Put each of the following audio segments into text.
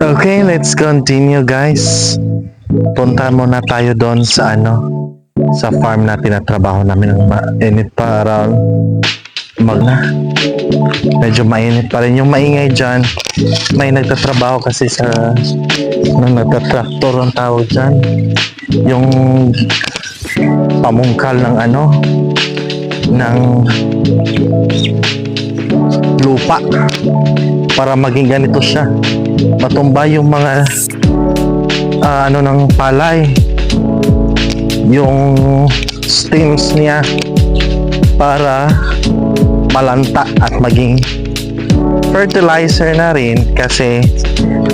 Okay, let's continue guys. Punta muna tayo doon sa ano, sa farm na tinatrabaho namin ng mainit pa around mag na. Medyo mainit pa rin yung maingay dyan. May nagtatrabaho kasi sa ano, nagtatraktor ang tawag dyan. Yung pamungkal ng ano, ng lupa para maging ganito siya matumba yung mga ah, ano ng palay. Yung stems niya para malanta at maging fertilizer na rin kasi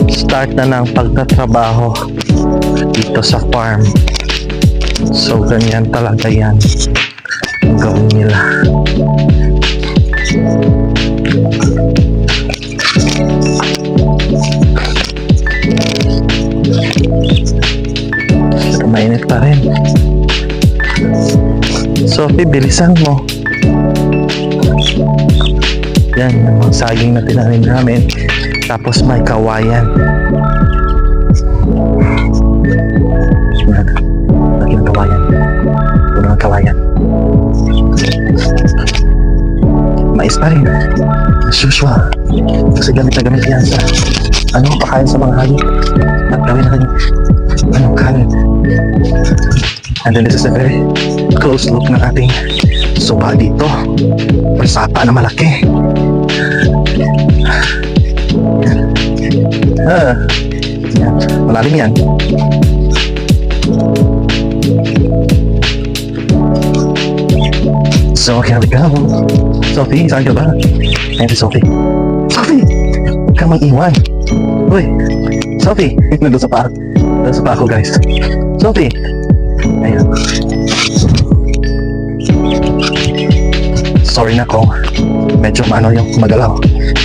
start na ng pagtatrabaho dito sa farm. So ganyan talaga yan ang gawin nila mainit pa rin. Sophie, bilisan mo. Yan, yung mga saging na tinanim namin. Tapos may kawayan. Yan. Lagi kawayan. Puno ng kawayan. Mais pa rin. As usual. Kasi gamit na gamit yan sa ano, pakain sa mga hayop. At gawin natin ano, kanin. And then this is a very close look ng ating suba dito. May na malaki. Ah, yan. Malalim yan. So, here we go. Sophie, saan ka ba? Ayan si Sophie. Sophie! Huwag kang mag-iwan. Uy! Sophie! Nandun sa pa. Nandun sa pa ako, guys. Sophie! Ayan. Sorry na kung medyo ano yung magalaw.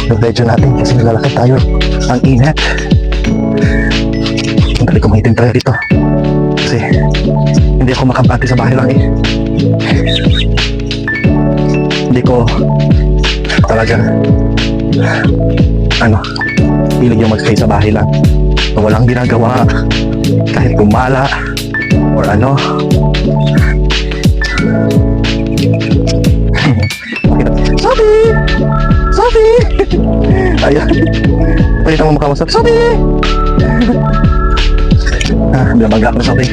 Medyo natin kasi nalalakad tayo. Ang init. Ang dali ko mahitin tayo dito. Kasi hindi ako makampante sa bahay lang eh. Hindi ko talaga ano hilig yung mag-stay sa bahay lang. Na walang ginagawa kahit gumala or ano. Sophie! Sophie! Ayan. Pakita mo mukha mo, Sophie. Sophie! ah, binabangga ko na, Sophie.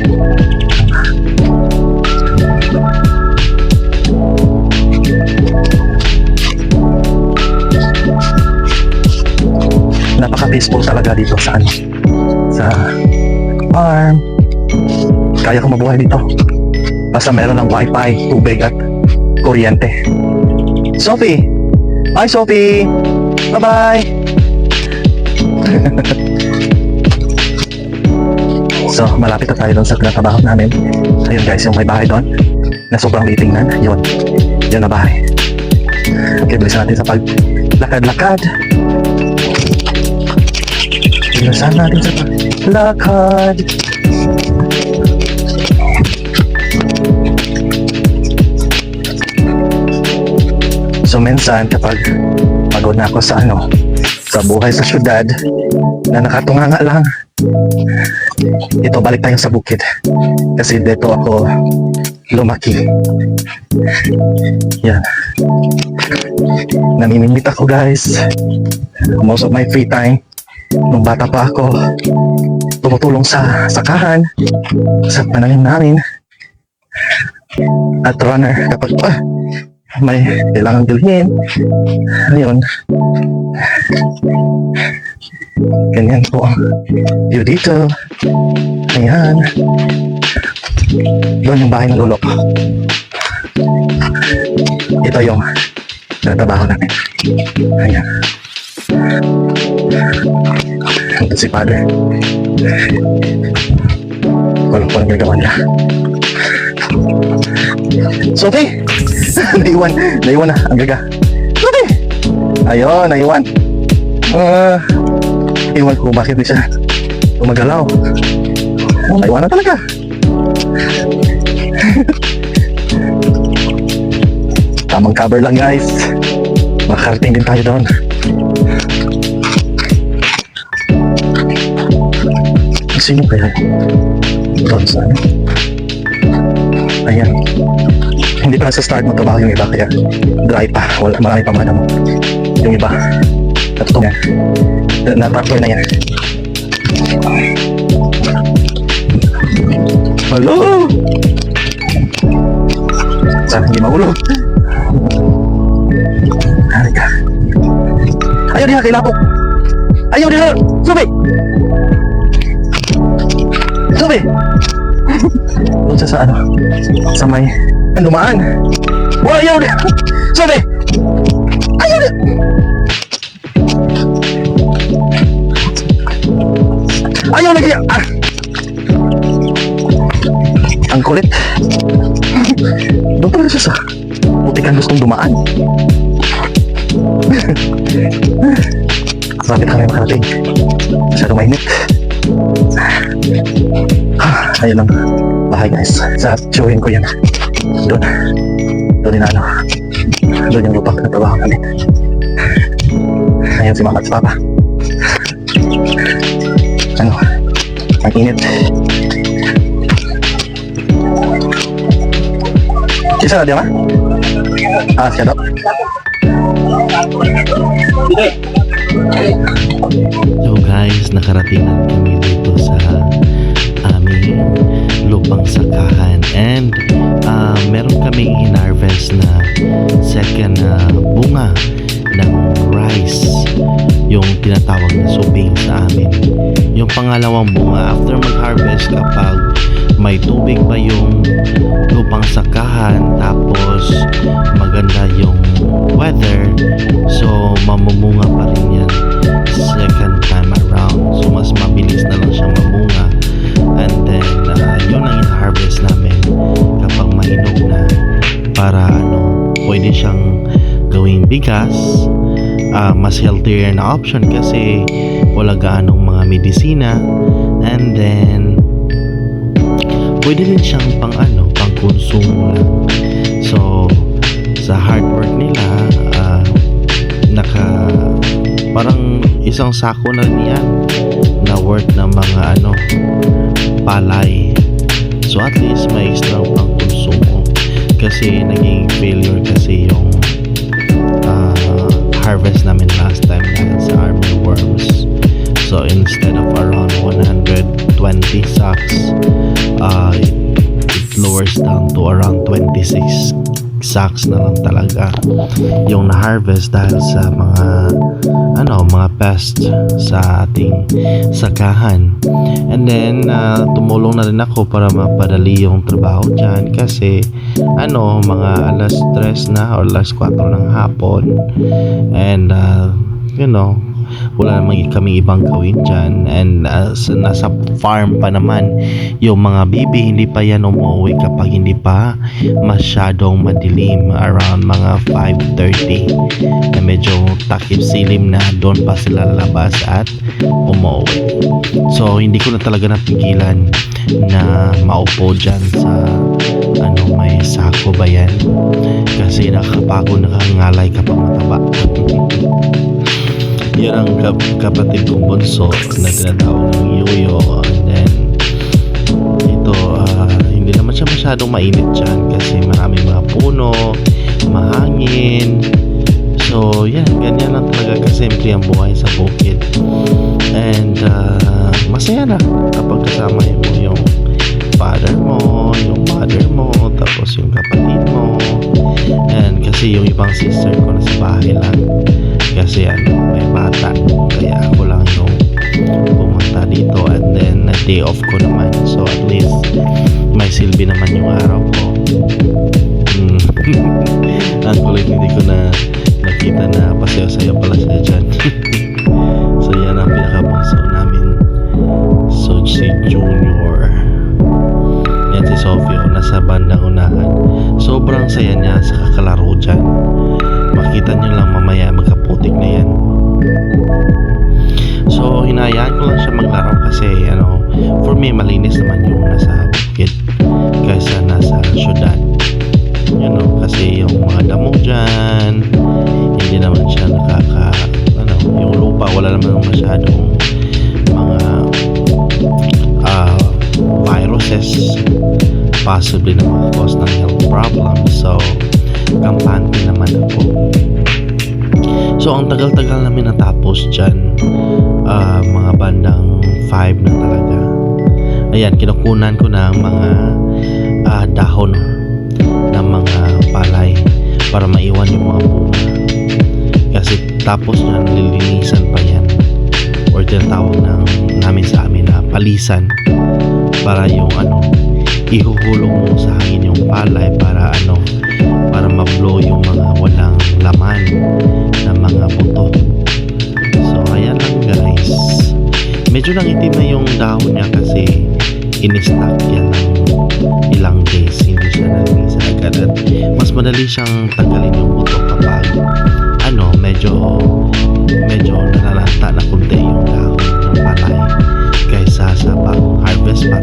Napaka-peaceful talaga dito sa ano, sa farm. Kaya ko mabuhay dito. Basta meron ng wifi, tubig at kuryente. Sophie! Hi, Sophie! Bye-bye! so, malapit na tayo doon sa trabaho namin. Ayun guys, yung may bahay doon na sobrang litingnan. Yun. Yun na bahay. Okay, bilisan natin sa paglakad-lakad. Bilisan natin sa paglakad. So minsan kapag pagod na ako sa ano, sa buhay sa syudad na nakatunganga lang, ito balik tayo sa bukid. Kasi dito ako lumaki. Yan. Namimimit ako guys. Most of my free time, nung bata pa ako, tumutulong sa sakahan, sa pananim namin. At runner kapag ah, may kailangan bilhin. Ayun. Ganyan po ang view dito. Ayan. Doon yung bahay ng lolo ko. Ito yung trabaho namin. Ayan. Ito si father. Walang walang ginagawa niya. Sophie! naiwan. Naiwan na. Ang gaga. Sophie! Ayun, naiwan. Ah, iwan ko bakit di siya gumagalaw. Oh, naiwan na talaga. Tamang cover lang guys. Makarating din tayo doon. Sino? Doon sa ano? Ayan. Hindi pa sa start mo trabaho yung iba kaya dry pa. Wala, marami pa mga mo. Yung iba. Yan. Na- Na-partner na yan. Hello! Sana hindi magulo. Halika. Ayaw diha, kilapok. Ayaw diha. Subi! Doon siya sa ano? Sa may... Ang dumaan. Wala, ayaw diha. Subi! Ayaw diha. Ayaw na kaya. Ah. Ang kulit. Doon pala siya sa putikan gustong dumaan. Bakit kami makarating? Masyado mainit. Ah, ayun ang bahay guys. Sa showing ko yan. Doon. Doon din ano. Doon yung lupa na trabaho namin. Ayun si mama at papa. Ano? Ang init. Isa na di ba? Ah, siya daw. So guys, nakarating na kami dito sa aming lupang sakahan. And ah, meron kaming hinarvest na second na bunga ng rice. Yung tinatawag na subing sa amin. Yung pangalawang bunga after mag-harvest kapag may tubig pa yung lupang sakahan tapos maganda yung weather so mamumunga pa rin yan so mas mabilis na lang siyang mamunga and then uh, yun ang in-harvest namin kapag mainog na para ano pwede siyang gawing bigas. Ah, mas healthier na option kasi wala gaanong mga medisina. And then pwede rin siyang pang ano pang konsumo lang so sa hard work nila ah, naka parang isang sako na rin yan na worth ng mga ano palay. So at least may extra pang konsumo kasi naging failure kasi yung ah, harvest namin last time dahil sa army worms. So instead of around 120 sacks uh, it lowers down to around 26 sacks na lang talaga yung na-harvest dahil sa mga ano mga pest sa ating sakahan. And then uh, tumulong na rin ako para mapadali yung trabaho dyan kasi ano mga alas 3 na or alas 4 ng hapon. And uh, you know wala namang kami ibang gawin dyan. And uh, sa- nasa farm pa naman yung mga bibi hindi pa yan umuwi kapag hindi pa masyadong madilim. Around mga 5.30 na medyo takip silim na doon pa sila labas at umuwi. So hindi ko na talaga napigilan na maupo dyan sa ano may sako ba yan? Kasi nakakapagod nakangalay kapag mataba yan ang kap- kapatid kong bunso na tinatawag ng yoyo. And then ito ah, hindi naman siya masyadong mainit dyan kasi maraming mga puno mahangin. So yan ganyan lang talaga kasimple ang buhay sa bukid. And ah, masaya na kapag kasama mo yung father mo yung mother mo tapos yung kapatid mo. And kasi yung ibang sister ko nasa bahay lang. Kasi ano may bata. Kaya ako lang yung pumunta dito. And then na day off ko naman possibly na makakos ng health problems so kampante naman ako. So ang tagal-tagal namin natapos dyan ah, mga bandang 5 na talaga. Ayan kinukunan ko ng mga ah, dahon ng mga palay para maiwan yung mga bunga. Kasi tapos yan lilinisan pa yan. Or tinatawag ng namin sa amin na palisan para yung ano ihuhulog mo sa hangin yung palay para ano para ma-blow yung mga walang laman na mga buto so ayan lang guys. Medyo lang itim na yung dahon niya kasi in-stack yan ng ilang days. Hindi siya nalinisan agad at mas madali siyang tanggalin yung buto kapag ano medyo medyo nalalanta na kunti yung dahon ng palay kaysa sa bagong harvest pa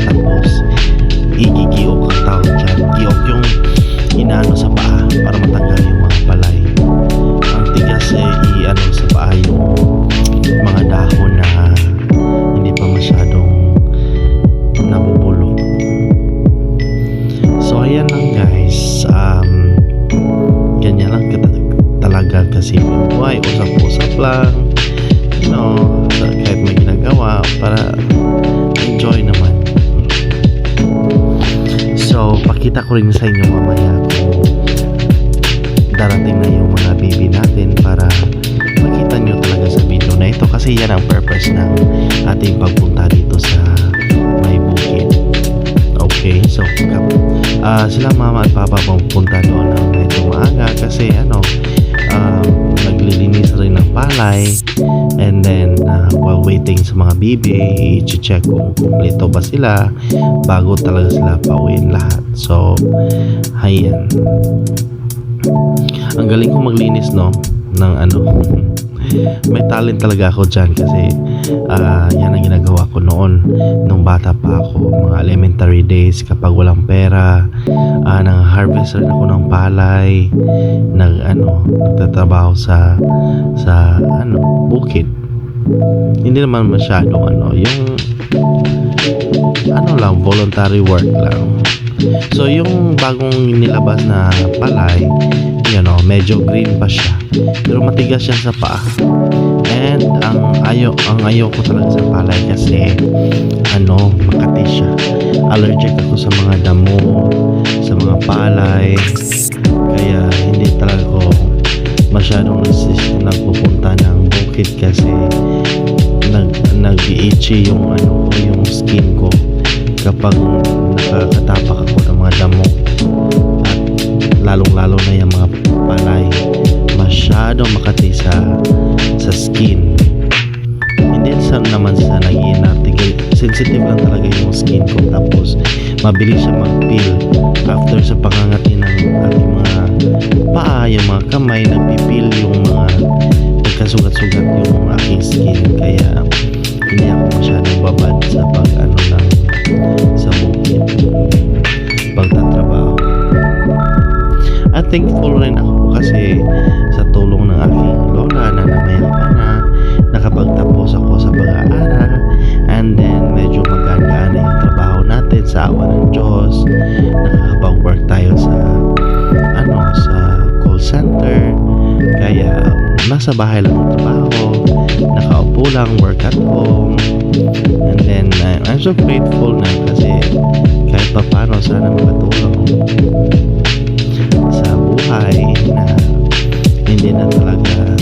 ko rin sa inyo mamaya. Darating na yung mga baby natin para makita nyo talaga sa video na ito. Kasi yan ang purpose ng ating pagpunta dito sa may bukid. Okay so ah sila mama at papa pupunta doon ng medyo maaga kasi ano um, naglilinis rin ng palay and then uh, while waiting sa mga bibi i-check kung kumpleto ba sila bago talaga sila pauwiin lahat. So ayan. Ang galing ko maglinis no ng ano may talent talaga ako dyan kasi ah, yan ang ginagawa ko noon. Nung bata pa ako mga elementary days kapag walang pera ah, nang harvest rin ako ng palay nag ano nagtatrabaho sa sa ano bukid. Hindi naman masyadong ano yung ano lang voluntary work lang so yung bagong nilabas na palay you know medyo green pa siya. Pero matigas siya sa paa. And ang ayo ang ayaw ko talaga sa palay kasi ano makati siya. Allergic ako sa mga damo sa mga palay. Kaya hindi talaga ako masyadong nagpupunta ng bukid kasi nag nag-itchy yung ano yung skin ko kapag nakakatapak ako ng mga damo at lalong lalo na yung mga palay masyadong makati sa sa skin. Hindi sa naman sa naging article sensitive lang talaga yung skin ko. Tapos mabilis siya mag-peel after sa pangangati ng aking mga paa yung mga kamay nagpipil yung mga nagkasugat-sugat yung aking skin. Kaya hindi ako masyadong babad sa pag sa bukid pagtatrabaho. At thankful rin ako kasi sa tulong ng aking lola na namayapa na nakapagtapos ako sa pag-aaral. And then medyo maganda na yung trabaho natin sa awa ng Diyos. Nakakapag-work tayo sa ano sa call center. Kaya nasa bahay lang ang trabaho. Nakaupo lang work at home. And then I'm so grateful na kasi kahit pa paano sana makatulong sa buhay na hindi na talaga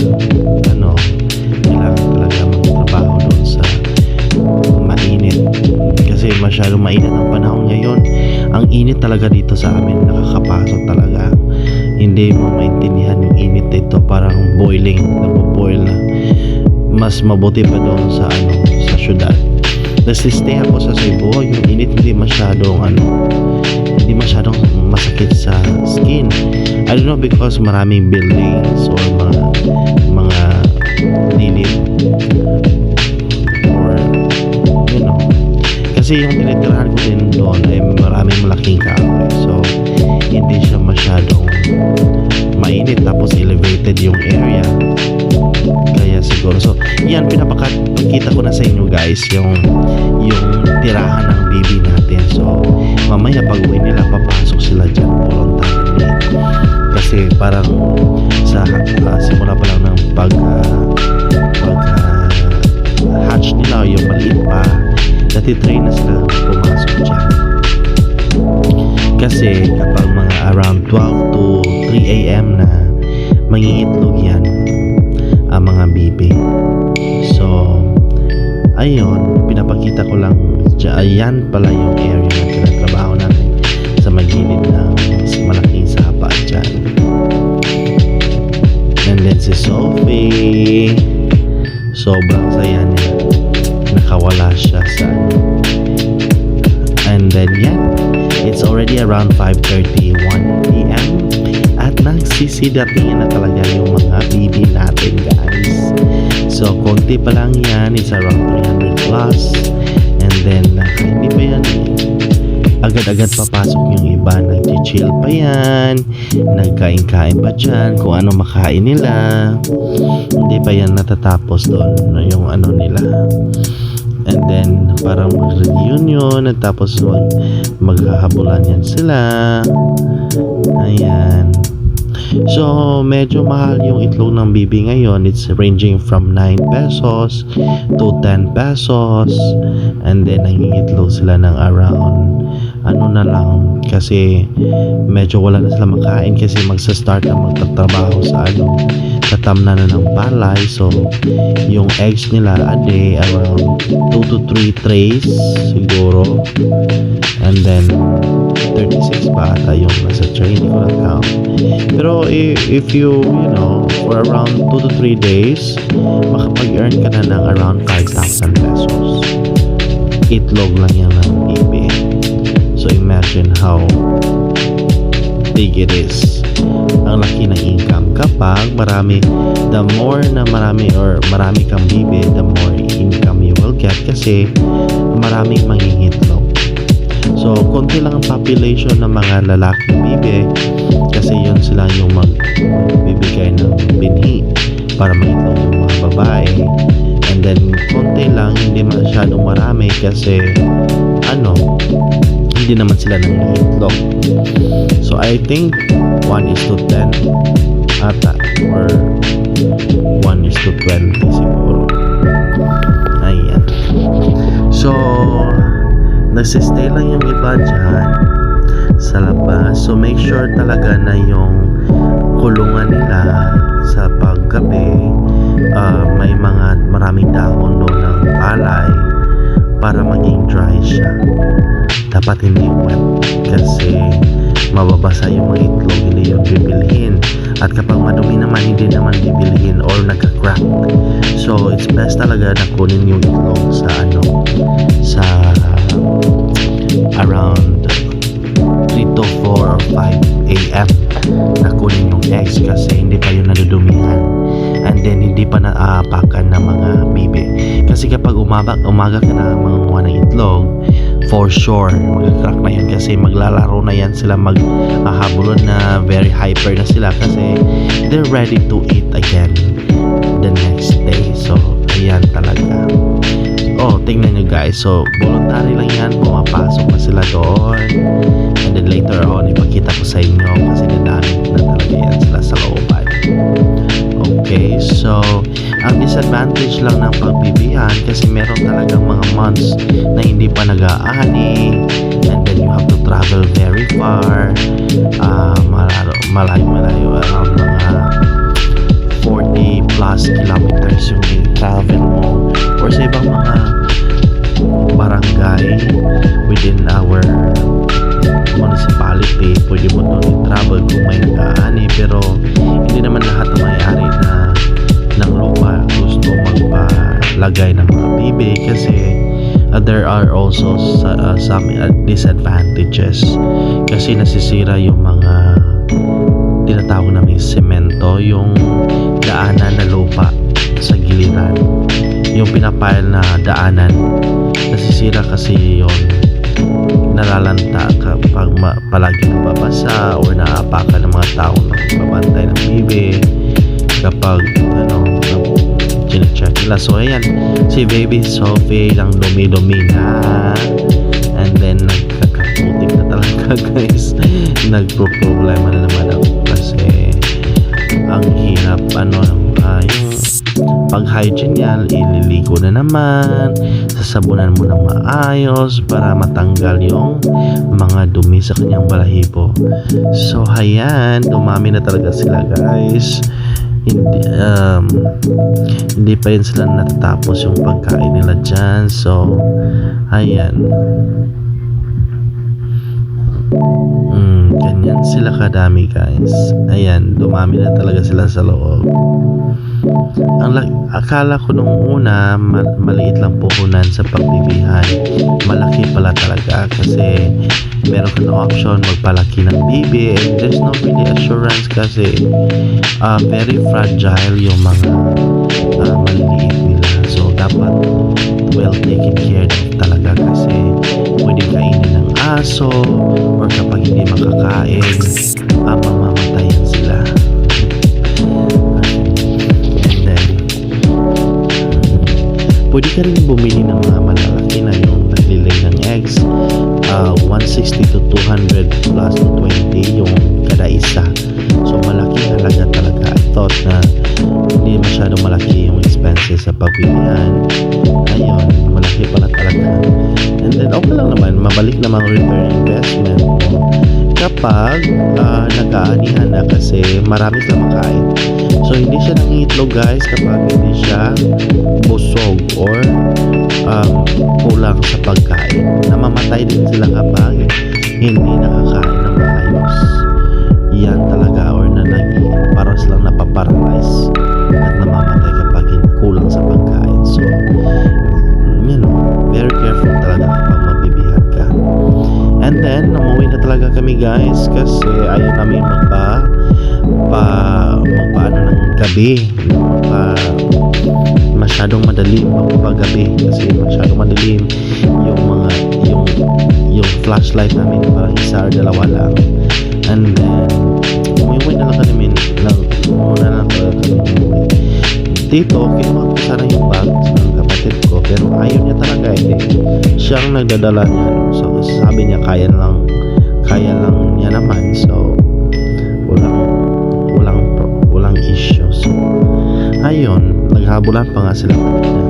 ano kailangan talaga magtrabaho doon sa mainit. Kasi masyadong mainit ang panahon ngayon. Ang init talaga dito sa amin nakakapasok talaga hindi mo maintindihan yung init dito parang boiling nagbo-boil na. Mas mabuti pa doon sa ano sa syudad. Nasistay ako sa Cebu. Yung init hindi masyadong ano hindi masyadong masakit sa skin. I don't know because maraming buildings or mga mga dilim. Or you know. Kasi yung tinitirahan ko din doon ay maraming malaking kahoy. So hindi siya masyadong mainit tapos elevated yung area kaya siguro so yan pinapakita ko na sa inyo guys yung yung tirahan ng baby natin so mamaya pag uwi nila, papasok sila dyan voluntarily. Kasi parang sa ah, simula pa lang ng pag ah, pag ah, hatch nila yung maliit pa, natitrain na sila pumasok dyan. Kasi kapag mga around 12 to 3 a.m. na mangingitlog yan ang mga bibi. So, ayun, pinapakita ko lang ayan pala yung area na tinatrabaho natin sa magilid ng malaking sapa dyan. And then si Sophie, sobrang saya niya. Nakawala siya sa. And then yan, it's already around 5.31 p.m. At nagsisidatingan na talaga yung mga bibi natin guys. So, konti pa lang yan. It's around 300 plus. And then, uh, hindi pa yan. Agad-agad papasok yung iba. Nag-chill pa yan. Nagkain-kain pa dyan. Kung ano makain nila. Hindi pa yan natatapos doon. Yung ano nila. And then, parang mag-reunion. At tapos mag maghahabulan yan sila. Ayan. So, medyo mahal yung itlog ng bibi ngayon. It's ranging from 9 pesos to 10 pesos. And then, nangingitlog sila ng around ano na lang kasi medyo wala na sila makain kasi magsa-start na magtatrabaho sa ano sa tamna na ng palay so yung eggs nila a day around 2 to 3 trays siguro. And then 36 pa ata yung nasa tray. Hindi ko na count. Pero if you you know for around 2 to 3 days makapag-earn ka na ng around 5,000 pesos. Itlog lang yan ng bibi so imagine how big it is ang laki ng income. Kapag marami the more na marami or marami kang bibi the more income you will get kasi maraming mangingitlog so konti lang ang population ng mga lalaking bibi kasi yun sila yung magbibigay ng binhi para mangitlog yung mga babae. And then konti lang hindi masyadong marami kasi ano hindi naman sila nangihitlog so I think 1 is to 10 ata or 1 is to 20 siguro. Ayan. So nagsistay lang yung iba dyan sa labas. So make sure talaga na yung kulungan nila sa paggabi ah, may mga maraming dahon doon ng palay para maging dry siya. Dapat hindi wet kasi mababasa yung mga itlog hindi yung bibilhin at kapag madumi naman hindi naman bibilhin or nagka-crack. So it's best talaga na kunin yung itlog sa ano sa around 3 to 4 or 5 a.m. na kunin yung eggs kasi hindi pa yun nadudumihan then hindi pa naaapakan ng mga bibi. Kasi kapag umaga, umaga ka na mangunguha ng itlog for sure magka-crack na yan. Kasi maglalaro na yan sila maghahabulon na very hyper na sila kasi they're ready to eat again the next day. So ayan talaga. Oh tingnan nyo guys. So voluntary lang yan. Pumapasok na sila doon. And then later on ipakita ko sa inyo kasi dadamit na talaga yan sila sa looban okay so ang disadvantage lang ng pagbibihan kasi meron talagang mga months na hindi pa nag-aani and then you have to travel very far. Uh, malayo malayo malayo around mga 40 plus kilometers yung i-travel mo. Or sa ibang mga barangay within our municipality mo doon i-travel kung may nag-aani pero hindi naman lahat ng may-ari na ng lupa gusto magpalagay ng mga bibi kasi uh, there are also uh, some disadvantages. Kasi nasisira yung mga tinatawag namin semento yung daanan na lupa sa giliran. Yung pinapile na daanan nasisira kasi yon nalalanta kapag ma- palagi nababasa or naapakan ng mga tao na babantay ng bibi kapag ano chinecheck nila. So ayan si baby Sophie lang dumi-dumi na. And then nagkaka talaga guys. Nagpro-problema na naman ako kasi ang hirap ano yung pag hygiene yan ililigo na naman sasabunan mo ng maayos para matanggal yung mga dumi sa kanyang balahibo so ayan dumami na talaga sila guys hindi um, hindi pa rin sila natatapos yung pagkain nila dyan so ayan Mm, ganyan sila kadami guys. Ayan, dumami na talaga sila sa loob. Ang la- akala ko nung una ma- maliit lang puhunan sa pagbibihan. Malaki pala talaga kasi meron ka na option magpalaki ng bibi and there's no really assurance kasi ah, very fragile yung mga ah, maliliit nila. So dapat well taken care of talaga kasi pwedeng kainin ng aso kapag ah, nag-aanihan na kasi marami silang makain. So hindi siya nangitlog guys kapag hindi siya busog or um, kulang sa pagkain. Namamatay din sila kapag hindi nakakain ng maayos. Yan talaga or na nag para silang napaparalyze kami guys kasi ayaw namin magpa pa magpaano ng gabi. Magpa masyadong madilim magpagabi kasi masyadong madilim yung mga yung yung flashlight namin parang isa or dalawa lang. And then umuwi na lang kami lang muna na lang kami umuwi dito kinuha ko sana yung bag ng kapatid ko pero ayaw niya talaga eh. Siyang nagdadala niyan so sabi niya kaya lang kaya lang niya naman. So walang walang walang issue. So ayun naghabulan pa nga sila. Kanina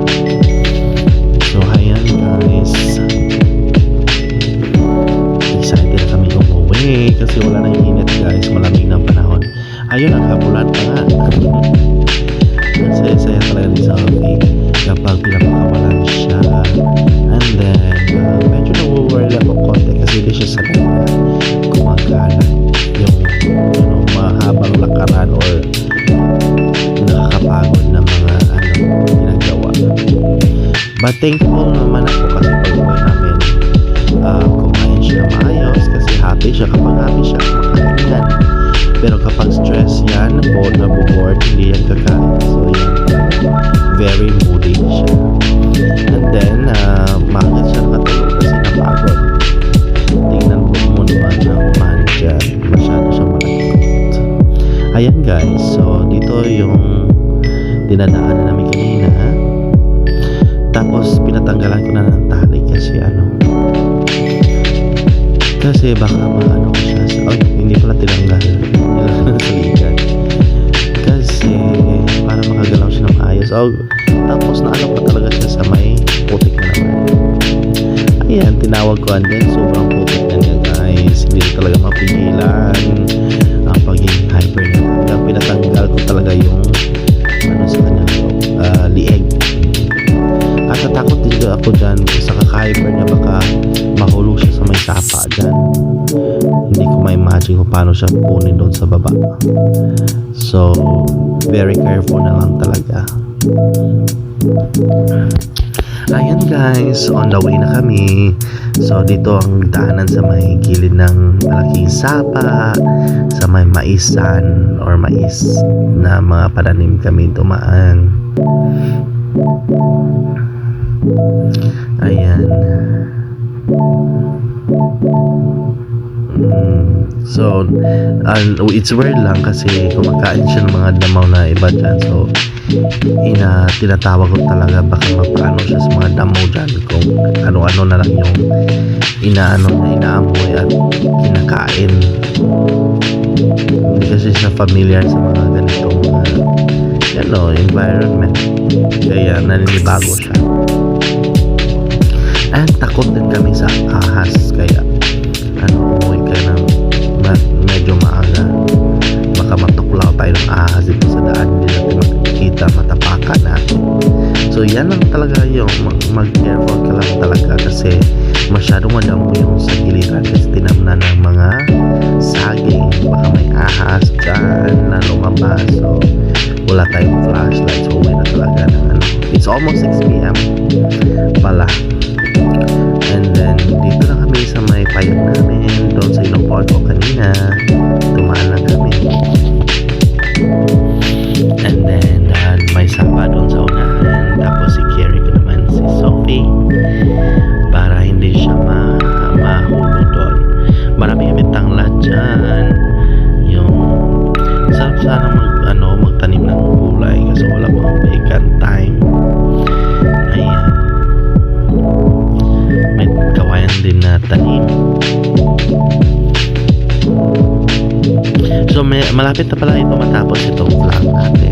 so ayan guys. Excited na kami umuwi kasi wala nang init guys. Malamig na panahon. Ayun naghabulan pa nga. Ang saya-saya talaga ni Sophie kapag pinapakawalan siya. And then uh, medyo na-worry ako konti kasi hindi siya sanay but thankful naman ako kasi pag uwi namin uh, kumain siya maayos kasi happy siya. Kapag happy siya kumakain yan pero kapag stress yan bored na bored hindi yan kakain. So yan. Very moody siya. And then uh, maaga siya nakatulog kasi napagod. Tingnan po mo naman ng man dyan. Masyado siya malakit ayan guys. So dito yung dinadaanan kasi baka maano ko siya sa, ay hindi pala tinanggal. Nilagyan ng saligan kasi para makagalaw siya ng maayos oh, tapos naano pa talaga siya sa may putik na naman. Ayan tinawag ko and then sobrang putik na niya guys. Hindi talaga mapigilan ang pagiging hyper niya. Hanggang pinatanggal ko talaga yung ano sa kanyang uh, lieg. At natakot din ako dyan sa kaka-hyper niya baka mahulog siya sa may sapa ma-imagine kung paano siya kunin doon sa baba so very careful na lang talaga Ayan guys, on the way na kami. So dito ang daanan sa may gilid ng malaking sapa, sa may maisan or mais na mga pananim kami dumaan. Ayan. So, uh, it's weird lang kasi kumakain siya ng mga damaw na iba dyan. So, ina, tinatawag ko talaga baka mapaano siya sa mga damaw dyan kung ano-ano na lang yung inaano na inaamoy at kinakain. Hindi kasi siya familiar sa mga ganitong uh, ano, environment. Kaya naninibago siya. And takot din kami sa ahas. Kaya ano, ma- medyo maaga. Baka matuklaw tayo ng ahas dito sa daan. Hindi natin makikita, matapakan natin. So yan lang talaga yung mag- mag-careful ka lang talaga kasi masyadong madamo yung sa giliran kasi tinamnan ng mga saging. Baka may ahas dyan na lumabas. So wala tayong flashlight. So uwi na talaga ng ano. It's almost 6pm pala. And then, dito na kami sa may payag namin, doon sa Ilocos ko kanina. Dumaan lang kami. Malapit na pala ito matapos itong vlog natin